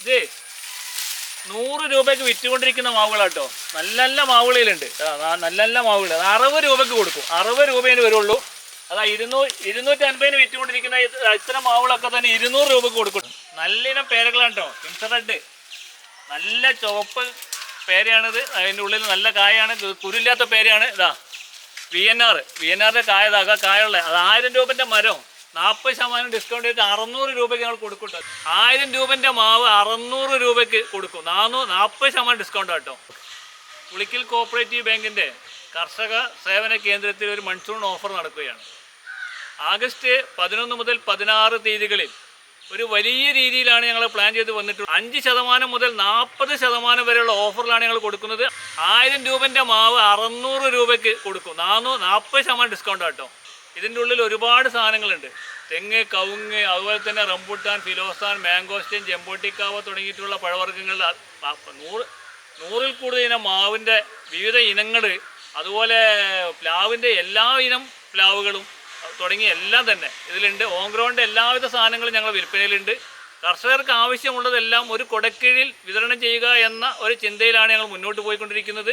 ഇത് നൂറ് രൂപയ്ക്ക് വിറ്റുകൊണ്ടിരിക്കുന്ന മാവുകളാട്ടോ. നല്ല നല്ല മാവുകളിലുണ്ട്. നല്ല നല്ല മാവുകൾ. അറുപത് രൂപയ്ക്ക് കൊടുക്കും. അറുപത് രൂപേന് വരുള്ളൂ. അതാ ഇരുന്നൂറ് ഇരുന്നൂറ്റി അൻപതിന് വിറ്റുകൊണ്ടിരിക്കുന്ന ഇത് ഇത്തരം മാവുകളൊക്കെ തന്നെ ഇരുന്നൂറ് രൂപയ്ക്ക് കൊടുക്കും. നല്ല ഇനം പേരകളാണ് കേട്ടോ കിംസ് റെഡ് നല്ല ചുവപ്പ് പേരയാണിത്. അതിന്റെ ഉള്ളിൽ നല്ല കായാണ്. കുരില്ലാത്ത പേരയാണ്. ഇതാ V N R V N ആറിന്റെ കായ ഇതാ കായുള്ള. അത് ആയിരം രൂപന്റെ മരം. നാൽപ്പത് ശതമാനം ഡിസ്കൗണ്ട് ചെയ്തിട്ട് അറുന്നൂറ് രൂപയ്ക്ക് ഞങ്ങൾ കൊടുക്കട്ടെ ട്ടോ. ആയിരം രൂപന്റെ മാവ് അറുന്നൂറ് രൂപയ്ക്ക് കൊടുക്കും. നാനൂറ് നാൽപ്പത് ശതമാനം ഡിസ്കൗണ്ട് കേട്ടോ പുളിക്കൽ കോപ്പറേറ്റീവ് ബാങ്കിന്റെ കർഷക സേവന കേന്ദ്രത്തിൽ ഒരു മൺസൂൺ ഓഫർ നടക്കുകയാണ്. ആഗസ്റ്റ് പതിനൊന്ന് മുതൽ പതിനാറ് തീയതികളിൽ ഒരു വലിയ രീതിയിലാണ് ഞങ്ങൾ പ്ലാൻ ചെയ്ത് വന്നിട്ടുള്ളത്. അഞ്ച് ശതമാനം മുതൽ നാൽപ്പത് ശതമാനം വരെയുള്ള ഓഫറിലാണ് ഞങ്ങൾ കൊടുക്കുന്നത്. ആയിരം രൂപന്റെ മാവ് അറുന്നൂറ് രൂപയ്ക്ക് കൊടുക്കും. നാനൂറ് നാൽപ്പത് ശതമാനം ഡിസ്കൗണ്ട് കേട്ടോ ഇതിന്റെ ഉള്ളിൽ ഒരുപാട് സാധനങ്ങളുണ്ട്. തെങ്ങ് കവുങ്ങ് അതുപോലെ തന്നെ റംബുട്ടാൻ ഫിലോസാൻ മാംഗോസ്റ്റിൻ ജമ്പോട്ടിക്കാവ തുടങ്ങിയിട്ടുള്ള പഴവർഗങ്ങളുടെ നൂറ് നൂറിൽ കൂടുതൽ ഇനം മാവിന്റെ വിവിധ ഇനങ്ങൾ അതുപോലെ പ്ലാവിന്റെ എല്ലാ ഇനം പ്ലാവുകളും തുടങ്ങി എല്ലാം തന്നെ. ഇതിലുണ്ട് ഓൺഗ്രോണിന്റെ എല്ലാവിധ സാധനങ്ങളും ഞങ്ങൾ വിൽപ്പനയിലുണ്ട്. കർഷകർക്ക് ആവശ്യമുള്ളതെല്ലാം ഒരു കൊടക്കീഴിൽ വിതരണം ചെയ്യുക എന്ന ഒരു ചിന്തയിലാണ് ഞങ്ങൾ മുന്നോട്ട് പോയിക്കൊണ്ടിരിക്കുന്നത്.